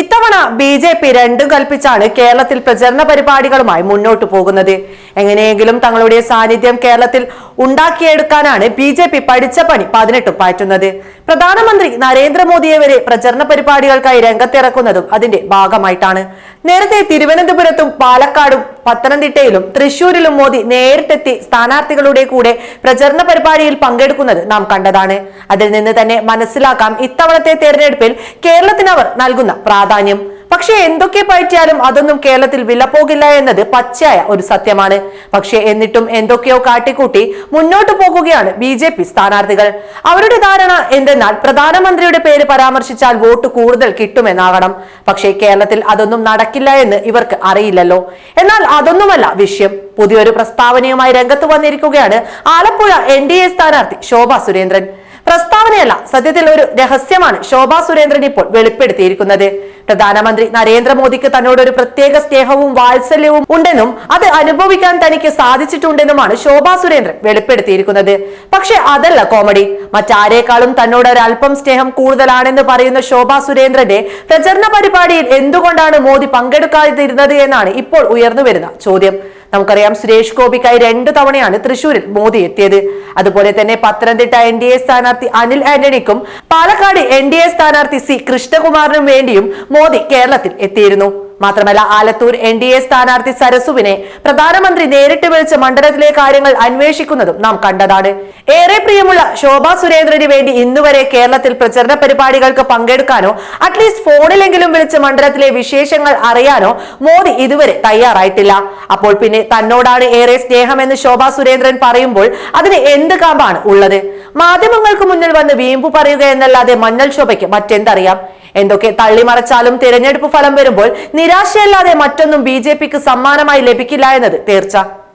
ഇത്തവണ B J P രണ്ടും കൽപ്പിച്ചാണ് കേരളത്തിൽ പ്രചരണ പരിപാടികളുമായി മുന്നോട്ട് പോകുന്നത്. എങ്ങനെയെങ്കിലും തങ്ങളുടെ സാന്നിധ്യം കേരളത്തിൽ ഉണ്ടാക്കിയെടുക്കാനാണ് ബി ജെ പി പഠിച്ച പണി പതിനെട്ട് പാറ്റുന്നത്. പ്രധാനമന്ത്രി നരേന്ദ്രമോദിയെ വരെ പ്രചരണ പരിപാടികൾക്കായി രംഗത്തിറക്കുന്നതും അതിന്റെ ഭാഗമായിട്ടാണ്. നേരത്തെ തിരുവനന്തപുരത്തും പാലക്കാടും പത്തനംതിട്ടയിലും തൃശൂരിലും മോദി നേരിട്ടെത്തി സ്ഥാനാർത്ഥികളുടെ കൂടെ പ്രചരണ പരിപാടിയിൽ പങ്കെടുക്കുന്നത് നാം കണ്ടതാണ്. അതിൽ നിന്ന് തന്നെ മനസ്സിലാക്കാം ഇത്തവണത്തെ തെരഞ്ഞെടുപ്പിൽ കേരളത്തിന് അവർ നൽകുന്ന പ്രാധാന്യം പക്ഷേ എന്തൊക്കെ പയറ്റിയാലും അതൊന്നും കേരളത്തിൽ വിലപ്പോകില്ല എന്നത് പച്ചയായ ഒരു സത്യമാണ്. പക്ഷേ എന്നിട്ടും എന്തൊക്കെയോ കാട്ടിക്കൂട്ടി മുന്നോട്ട് പോകുകയാണ് ബി ജെ പി സ്ഥാനാർത്ഥികൾ. അവരുടെ ധാരണ എന്തെന്നാൽ പ്രധാനമന്ത്രിയുടെ പേര് പരാമർശിച്ചാൽ വോട്ട് കൂടുതൽ കിട്ടുമെന്നാകണം. പക്ഷേ കേരളത്തിൽ അതൊന്നും നടക്കില്ല എന്ന് ഇവർക്ക് അറിയില്ലല്ലോ. എന്നാൽ അതൊന്നുമല്ല വിഷയം. പുതിയൊരു പ്രസ്താവനയുമായി രംഗത്ത് വന്നിരിക്കുകയാണ് ആലപ്പുഴ എൻ ഡി എ സ്ഥാനാർത്ഥി ശോഭ സുരേന്ദ്രൻ. പ്രസ്താവനയല്ല സത്യത്തിൽ ഒരു രഹസ്യമാണ് ശോഭാ സുരേന്ദ്രൻ ഇപ്പോൾ വെളിപ്പെടുത്തിയിരിക്കുന്നത്. പ്രധാനമന്ത്രി നരേന്ദ്രമോദിക്ക് തന്നോട് ഒരു പ്രത്യേക സ്നേഹവും വാത്സല്യവും ഉണ്ടെന്നും അത് അനുഭവിക്കാൻ തനിക്ക് സാധിച്ചിട്ടുണ്ടെന്നുമാണ് ശോഭാ സുരേന്ദ്രൻ വെളിപ്പെടുത്തിയിരിക്കുന്നത്. പക്ഷെ അതല്ല കോമഡി. മറ്റാരേക്കാളും തന്നോട് ഒരല്പം സ്നേഹം കൂടുതലാണെന്ന് പറയുന്ന ശോഭാ സുരേന്ദ്രന്റെ പ്രചരണ പരിപാടിയിൽ എന്തുകൊണ്ടാണ് മോദി പങ്കെടുക്കാതിരുന്നത് എന്നാണ് ഇപ്പോൾ ഉയർന്നു വരുന്ന ചോദ്യം. നമുക്കറിയാം സുരേഷ് ഗോപിക്കായി രണ്ടു തവണയാണ് തൃശൂരിൽ മോദി എത്തിയത്. അതുപോലെ തന്നെ പത്തനംതിട്ട എൻ ഡി എ സ്ഥാനാർത്ഥി അനിൽ ആന്റണിക്കും പാലക്കാട് എൻ ഡി എ സ്ഥാനാർത്ഥി സി കൃഷ്ണകുമാറിനും വേണ്ടിയും മോദി കേരളത്തിൽ എത്തിയിരുന്നു. മാത്രമല്ല ആലത്തൂർ എൻ ഡി എ സ്ഥാനാർത്ഥി സരസുവിനെ പ്രധാനമന്ത്രി നേരിട്ട് വിളിച്ച് മണ്ഡലത്തിലെ കാര്യങ്ങൾ അന്വേഷിക്കുന്നതും നാം കണ്ടതാണ്. ഏറെ പ്രിയമുള്ള ശോഭാ സുരേന്ദ്രന് വേണ്ടി ഇന്നുവരെ കേരളത്തിൽ പ്രചരണ പരിപാടികൾക്ക് പങ്കെടുക്കാനോ അറ്റ്ലീസ്റ്റ് ഫോണിലെങ്കിലും വിളിച്ച് മണ്ഡലത്തിലെ വിശേഷങ്ങൾ അറിയാനോ മോദി ഇതുവരെ തയ്യാറായിട്ടില്ല. അപ്പോൾ പിന്നെ തന്നോടാണ് ഏറെ സ്നേഹമെന്ന് ശോഭാ സുരേന്ദ്രൻ പറയുമ്പോൾ അതിന് എന്ത് കാമ്പാണ് ഉള്ളത്? മാധ്യമങ്ങൾക്ക് മുന്നിൽ വന്ന് വീമ്പു പറയുക എന്നല്ലാതെ മഞ്ഞൾ ശോഭയ്ക്ക് മറ്റെന്തറിയാം? എന്തൊക്കെ തള്ളിമറച്ചാലും തിരഞ്ഞെടുപ്പ് ഫലം വരുമ്പോൾ നിരാശയല്ലാതെ മറ്റൊന്നും ബി സമ്മാനമായി ലഭിക്കില്ല എന്നത് തീർച്ച.